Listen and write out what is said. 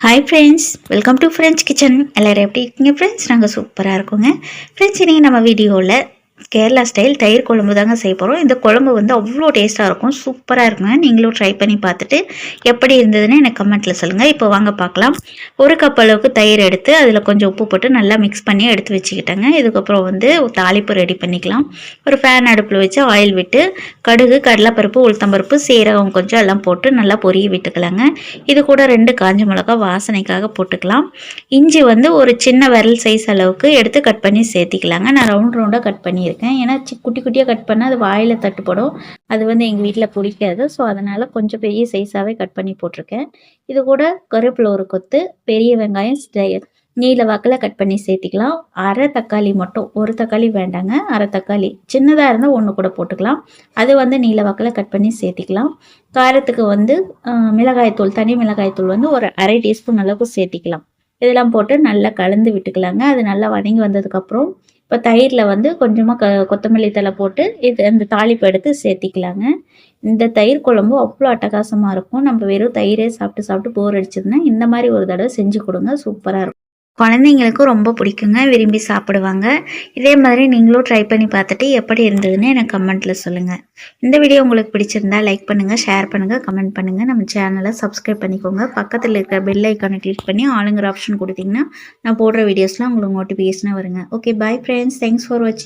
Hi friends welcome to friends kitchen எல்லோரும் எப்படி இருக்கீங்க? ஃப்ரெண்ட்ஸ் நாங்கள் சூப்பராக இருக்கோங்க. ஃப்ரெண்ட்ஸ் இன்றைக்கி நம்ம வீடியோவில் கேரளா ஸ்டைல் தயிர் குழம்பு தாங்க செய்ய போகிறோம் இந்த குழம்பு வந்து அவ்வளோ டேஸ்ட்டாக இருக்கும். சூப்பராக இருக்குங்க. நீங்களும் ட்ரை பண்ணி பார்த்துட்டு எப்படி இருந்ததுன்னு எனக்கு கமெண்ட்டில் சொல்லுங்கள் இப்போ வாங்க பார்க்கலாம். ஒரு கப் அளவுக்கு தயிர் எடுத்து அதில் கொஞ்சம் உப்பு போட்டு நல்லா மிக்ஸ் பண்ணி எடுத்து வச்சுக்கிட்டேங்க. இதுக்கப்புறம் வந்து தாளிப்பு ரெடி பண்ணிக்கலாம். ஒரு ஃபேன் அடுப்பில் வச்சு ஆயில் விட்டு கடுகு கடலைப்பருப்பு உளுத்தம்பருப்பு சீரகம் கொஞ்சம் எல்லாம் போட்டு நல்லா பொரிய விட்டுக்கலாங்க. இது கூட ரெண்டு காஞ்ச மிளகா வாசனைக்காக போட்டுக்கலாம். இஞ்சி வந்து ஒரு சின்ன விரல் சைஸ் அளவுக்கு எடுத்து கட் பண்ணி சேர்த்திக்கலாங்க. நான் ரவுண்ட் ரவுண்டாக கட் பண்ணியிருக்கேன். ஏன்னா சி குட்டி குட்டியாக கட் பண்ணால் அது வாயில் தட்டுப்படும். அது வந்து எங்கள் வீட்டில் பிடிக்காது ஸோ அதனால் கொஞ்சம் பெரிய சைஸாகவே கட் பண்ணி போட்டிருக்கேன். இது கூட கருவேப்பிலை ஒரு கொத்து பெரிய வெங்காயம் நீல வாக்கில் கட் பண்ணி சேர்த்திக்கலாம். அரை தக்காளி மட்டும் ஒரு தக்காளி வேண்டாங்க. அரை தக்காளி. சின்னதாக இருந்தால் ஒன்று கூட போட்டுக்கலாம். அது வந்து நீல வாக்கில் கட் பண்ணி சேர்த்திக்கலாம். காரத்துக்கு வந்து மிளகாய்த்தூள் தனி மிளகாய்த்தூள் வந்து ஒரு அரை டீஸ்பூன் அளவுக்கு சேர்த்திக்கலாம். இதெல்லாம் போட்டு நல்லா கலந்து விட்டுக்கலாங்க. அது நல்லா வதங்கி வந்ததுக்கப்புறம் இப்போ தயிரில் வந்து கொஞ்சமாக க கொத்தமல்லி தழை போட்டு இது இந்த தாளிப்பு எடுத்து சேர்த்திக்கலாங்க. இந்த தயிர் குழம்பு அவ்வளோ அட்டகாசமாக இருக்கும். நம்ம வெறும் தயிரே சாப்பிட்டு சாப்பிட்டு போர் அடிச்சதுன்னா இந்த மாதிரி ஒரு தடவை செஞ்சு கொடுங்க. சூப்பராக இருக்கும். குழந்தைங்களுக்கும் ரொம்ப பிடிக்குங்க விரும்பி சாப்பிடுவாங்க. இதே மாதிரி நீங்களும் ட்ரை பண்ணி பார்த்துட்டு எப்படி இருந்ததுன்னு எனக்கு கமெண்ட்டில் சொல்லுங்கள் இந்த வீடியோ உங்களுக்கு பிடிச்சிருந்தா லைக் பண்ணுங்கள் ஷேர் பண்ணுங்கள் கமெண்ட் பண்ணுங்கள் நம்ம சேனலை சப்ஸ்கிரைப் பண்ணிக்கோங்க. பக்கத்தில் இருக்கிற பெல் ஐக்கானை கிளிக் பண்ணி ஆளுங்கிற ஆப்ஷன் கொடுத்தீங்கன்னா நான் போடுற வீடியோஸ்லாம் உங்களுக்கு நோட்டிஃபிகேஷனாக வருங்க. Okay bye friends thanks for வாட்சிங்